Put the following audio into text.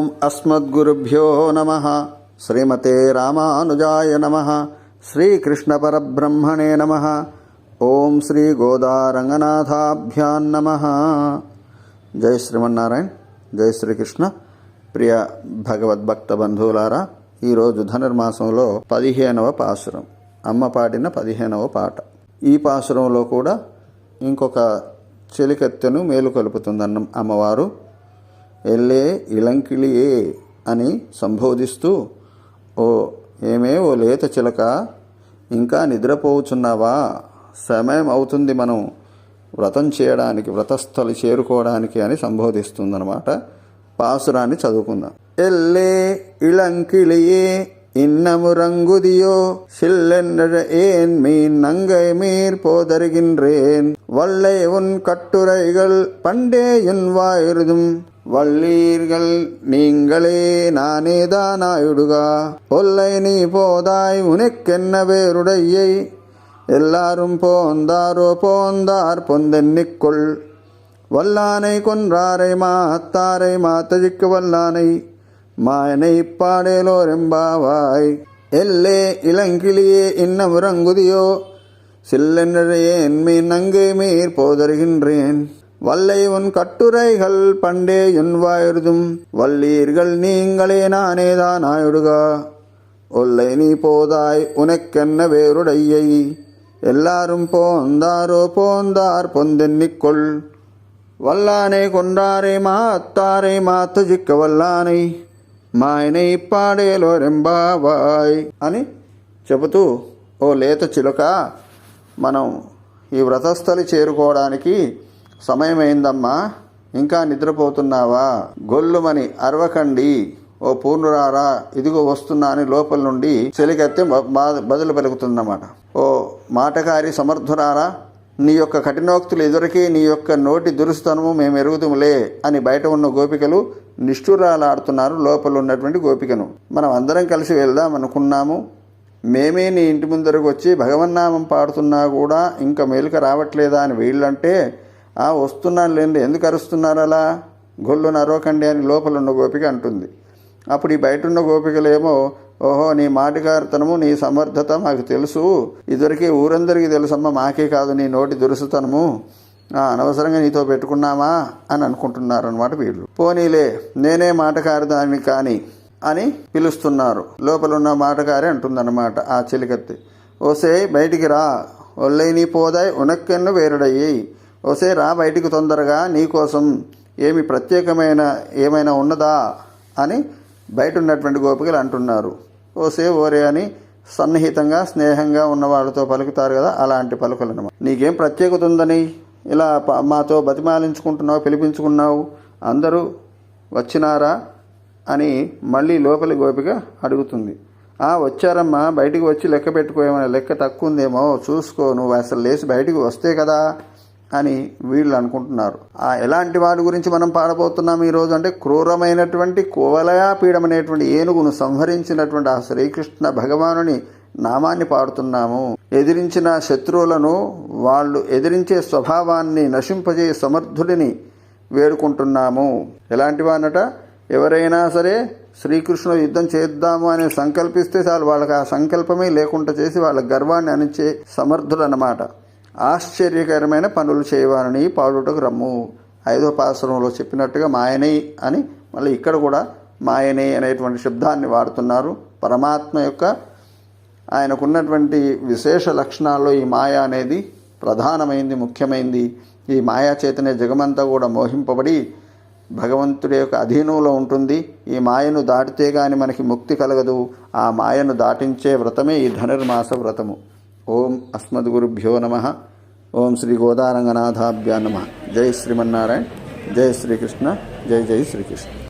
ఓం అస్మద్గురుభ్యో నమ. శ్రీమతే రామానుజాయ నమ. శ్రీకృష్ణపరబ్రహ్మణే నమ. ఓం శ్రీ గోదారంగనాథాభ్యాం నమ. జై శ్రీమన్నారాయణ. జై శ్రీకృష్ణ. ప్రియ భగవద్భక్త బంధువులారా ఈరోజు ధనుర్మాసంలో పదిహేనవ పాసురం అమ్మ పాడిన పదిహేనవ పాట. ఈ పాసురంలో కూడా ఇంకొక చెలికత్తెను మేలు కలుపుతుందన్న అమ్మవారు. ఎల్లే ఇలంకిళియే అని సంబోధిస్తూ ఓ ఏమే ఓ లేత చిలక ఇంకా నిద్రపోవుచున్నావా సమయం అవుతుంది మనం వ్రతం చేయడానికి వ్రతస్థలి చేరుకోవడానికి అని సంబోధిస్తుందన్నమాట పాసురాన్ని చదువుకుందాం ఎల్లే ఇళంకిళియే இன்னமு ரங்குதியோ சில்லென்ற ஏன் மீன் நங்கை மீர் போதருகின்றேன் வல்லை உன் கட்டுரைகள் பண்டே என் வாயிருதும் வள்ளீர்கள் நீங்களே நானே தானாயுடுகா ஒல்லை நீ போதாய் உனக்கென்ன வேருடையை எல்லாரும் போந்தாரோ போந்தார் பொந்தென்னிக்கொள் வல்லானை கொன்றாரை மாத்தாரை மாத்தஜிக்கு வல்லானை. மாயனை பாடேலோரெம்பாவாய். எல்லே இளங்கிளியே இன்னம் உறங்குதியோ சில்லென்றேன் மீன் நங்கை மீர் போதருகின்றேன். வல்லை உன் கட்டுரைகள் பண்டே என் வாயுதும் வல்லீர்கள் நீங்களே நானேதான் ஆயுடுகா ஒல்லை நீ போதாய் உனக்கென்ன வேருடையை எல்லாரும் போந்தாரோ போந்தார் பொந்தென்னிக்கொள் వల్లానే కొండారే మా అత్తారే మాత జిక్క వల్లానై మాయనై పాడేలో రెంబావాయ్ అని చెబుతూ ఓ లేత చిలుక మనం ఈ వ్రతస్థలి చేరుకోవడానికి సమయమైందమ్మా. ఇంకా నిద్రపోతున్నావా? గొల్లుమని అరవకండి. ఓ పూర్ణురారా ఇదిగో వస్తున్నా అని లోపల నుండి చెలికెత్తే బదులు పలుకుతుందన్నమాట. ఓ మాటకారి సమర్థురారా నీ యొక్క కఠినోక్తులు ఎదురికి నీ యొక్క నోటి దురుస్తనము మేము ఎరుగుతుములే అని బయట ఉన్న గోపికలు నిష్ఠురాలాడుతున్నారు లోపల ఉన్నటువంటి గోపికను. మనం అందరం కలిసి వెళ్దాం అనుకున్నాము. మేమే నీ ఇంటి ముందరకు వచ్చి భగవన్నామం పాడుతున్నా కూడా ఇంకా మేలుక రావట్లేదా అని వీళ్ళంటే వస్తున్నాను లేండి. ఎందుకు అరుస్తున్నారు అలా? గొల్లు నరవకండి అని లోపల ఉన్న గోపిక అంటుంది. అప్పుడు ఈ బయట ఉన్న గోపికలేమో ఓహో నీ మాటగారితనము నీ సమర్థత మాకు తెలుసు. ఇదివరకే ఊరందరికీ తెలుసమ్మ మాకే కాదు నీ నోటి దురుసుతనము. అనవసరంగా నీతో పెట్టుకున్నామా అని అనుకుంటున్నారు అనమాట వీళ్ళు. పోనీలే నేనే మాటకారిదాన్ని కానీ అని పిలుస్తున్నారు. లోపల ఉన్న మాటకారి అంటుందన్నమాట ఆ చెలికత్తి. ఓసే బయటికి రా. ఒల్లై నీ పోదాయి ఉనక్కెన్ను వేరుడయ్యి ఓసే రా బయటికి తొందరగా నీకోసం ఏమి ప్రత్యేకమైన ఏమైనా ఉన్నదా అని బయట ఉన్నటువంటి గోపికలు అంటున్నారు. ఓసే ఓరే అని సన్నిహితంగా స్నేహంగా ఉన్న వాళ్ళతో పలుకుతారు కదా అలాంటి పలుకులు అనమాట నీకేం ప్రత్యేకత ఉందని? ఇలా మాతో బతిమాలించుకుంటున్నావు పిలిపించుకున్నావు అందరూ వచ్చినారా అని మళ్ళీ లోపలి గోపిక అడుగుతుంది. ఆ వచ్చారమ్మా బయటికి వచ్చి లెక్క పెట్టుకోమని లెక్క తక్కువ ఉందేమో చూసుకో నువ్వు అసలు లేచి బయటికి వస్తే కదా అని వీళ్ళు అనుకుంటున్నారు. ఆ ఎలాంటి వాడి గురించి మనం పాడబోతున్నాం ఈరోజు అంటే క్రూరమైనటువంటి కోవలయా పీడమనేటువంటి ఏనుగును సంహరించినటువంటి ఆ శ్రీకృష్ణ భగవానుని నామాన్ని పాడుతున్నాము. ఎదిరించిన శత్రువులను వాళ్ళు ఎదిరించే స్వభావాన్ని నశింపజే సమర్థుడిని వేడుకుంటున్నాము. ఎలాంటి వానట? ఎవరైనా సరే శ్రీకృష్ణుడు యుద్ధం చేద్దాము అని సంకల్పిస్తే చాలు వాళ్ళకి ఆ సంకల్పమే లేకుండా చేసి వాళ్ళ గర్వాన్ని అనిచే సమర్థుడు అన్నమాట ఆశ్చర్యకరమైన పనులు చేయవాలని పాడుటకు రమ్ము. ఐదో పాసరంలో చెప్పినట్టుగా మాయనే అని మళ్ళీ ఇక్కడ కూడా మాయనే అనేటువంటి శబ్దాన్ని వాడుతున్నారు. పరమాత్మ యొక్క ఆయనకున్నటువంటి విశేష లక్షణాల్లో ఈ మాయ అనేది ప్రధానమైంది ముఖ్యమైంది. ఈ మాయా చేతనే జగమంతా కూడా మోహింపబడి భగవంతుడి యొక్క అధీనంలో ఉంటుంది. ఈ మాయను దాటితే గాని మనకి ముక్తి కలగదు. ఆ మాయను దాటించే వ్రతమే ఈ ధనుర్మాస వ్రతము. ఓం అస్మద్గురుభ్యో నమ ఓం శ్రీ గోదారంగనాథాభ్యా నమ జై శ్రీమన్నారాయణ జై శ్రీకృష్ణ జై జై శ్రీకృష్ణ